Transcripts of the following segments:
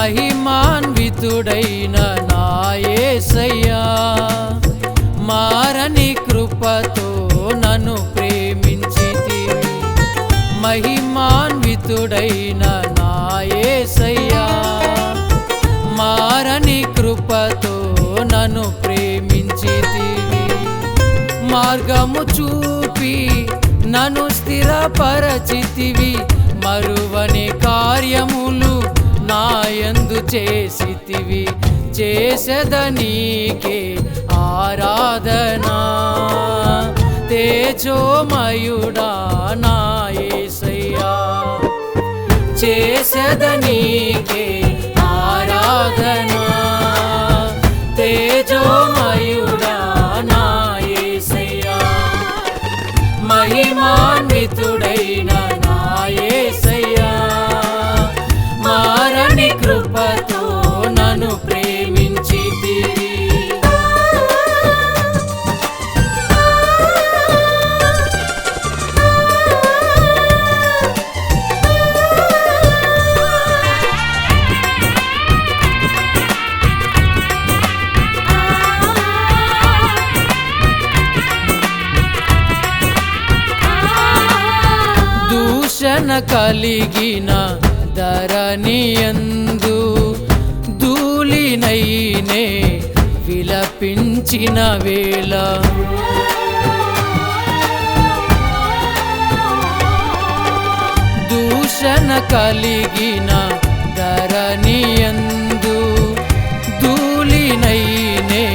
మహిమాన్వితుడైన నాయసయ్యా మారని కృపతో నన్ను ప్రేమించితివి. మహిమాన్వితుడైన నాయసయ్యా మారని కృపతో నన్ను ప్రేమించితివి. మార్గము చూపి నన్ను స్థిరపరచితివి. మరువని కార్యములు నాయందు చేసితివి చేసద నీకే ఆరాధనా. తేజోమయుడా నాయసయ్యా చేసద నీకే ఆరాధనా. తేజోమయుడా నాయసయ్యా మహిమాన్వితుడైనా దూషణ కలిగిన ధరణియందు ధూళినైనే విలపించిన వేళ. దూషణ కలిగిన ధరణియందు ధూళినైనే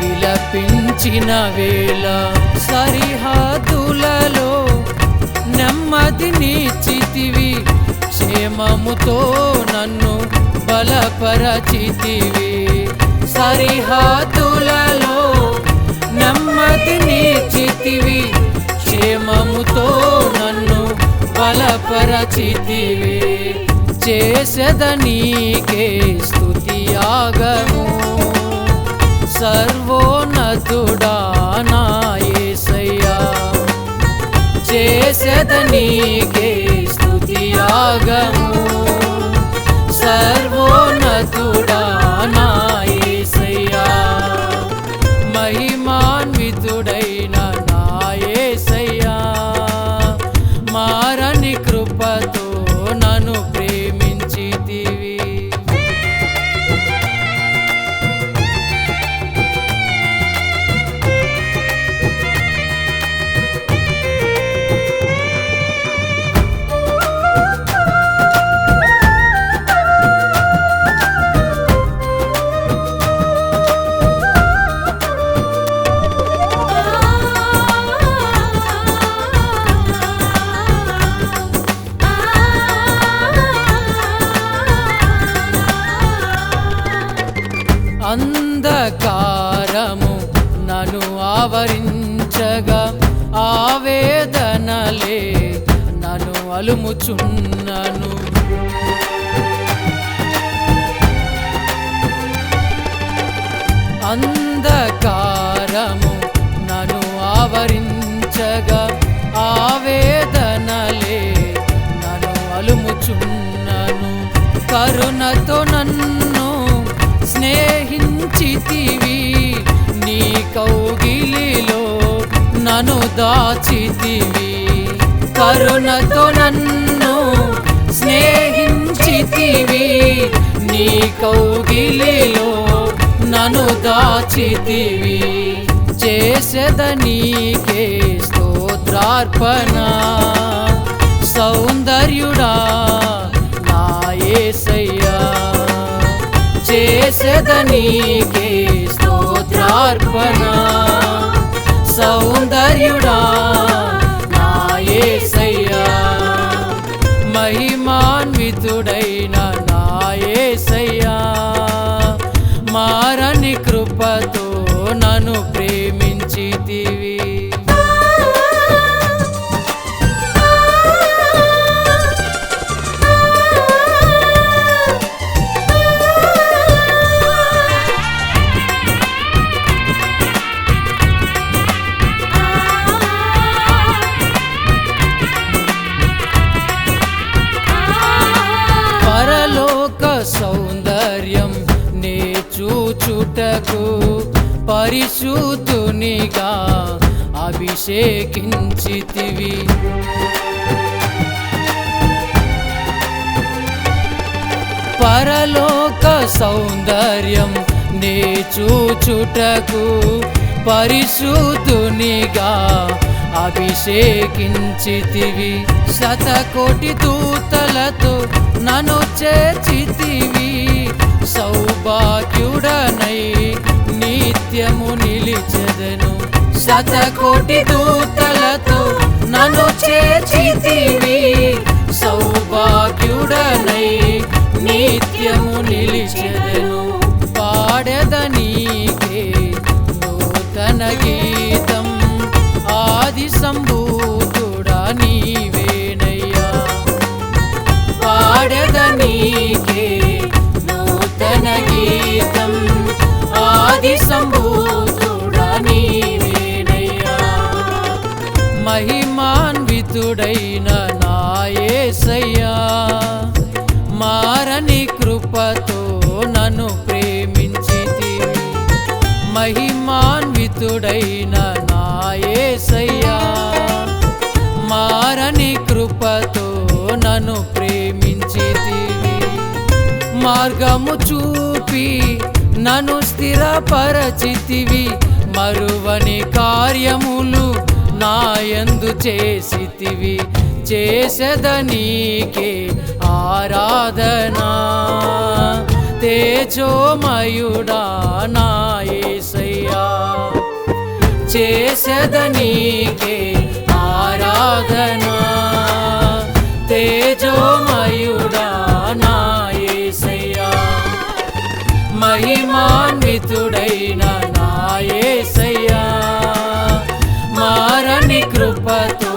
విలపించిన వేళ. ప్రేమముతో నన్ను బలపరచితివి. సరిహద్దులలో నెమ్మది నీచితివి క్షేమముతో నన్ను బలపరచితివి. చేసెదనీకే స్తుతియాగము. సర్వోన్నతుడా నాయసయ్యా చేసెదనీకే స్తుతియాగము సర్వోన్నతుడా అలుముచున్నను అంధకారము నన్ను ఆవరించగా ఆవేదనలే నన్ను అలుముచున్నను. కరుణతో నన్ను స్నేహించితివి నీ కౌగిలిలో నన్ను దాచితివి. కరుణతో నన్ను స్నేహించితివి నీ కౌగిలిలో నన్ను దాచితివి. చేసెదనీకే స్తోత్రార్పణ సౌందర్యుడా నాయసయ్యా చేసెదనీకే స్తోత్రార్పణ సౌందర్యుడా చూచుటకు పరిశుద్ధునిగా అభిషేకించితివి. పరలోక సౌందర్యం నే చూచుటకు పరిశుద్ధునిగా అభిషేకించితివి. శతకోటి దూతలతో నన్ను చేర్చితివి. సౌభాగ్యుడనై నిత్యము నిలిచెదను. శతకోటి దూతలతో నన్ను చేర్చితివి. సౌభాగ్యుడనై నిత్యము నిలిచెదను. పాడదనీకే నూతన గీతం. ఆది సంభూతుడా నీవేనయ్యా. పాడదనీకే ఆది నీవేనయ్యా మహిమాన్వితుడైన నాయసయ్యా మారని కృపతో నన్ను ప్రేమించితివి. మహిమాన్వితుడైన నాయసయ్యా మారని కృపతో నన్ను ప్రేమించితివి. మార్గము చూపి నను స్థిరపరచితివి మరువని కార్యములు నాయందు చేసితివి. చేసదనీకే ఆరాధనా తేజోమయుడా నాయసయ్యా చేసదనీకే ఆరాధనా తేజోమయుడా మహిమాన్వితుడైన నాయసయ్యా మారని కృపతో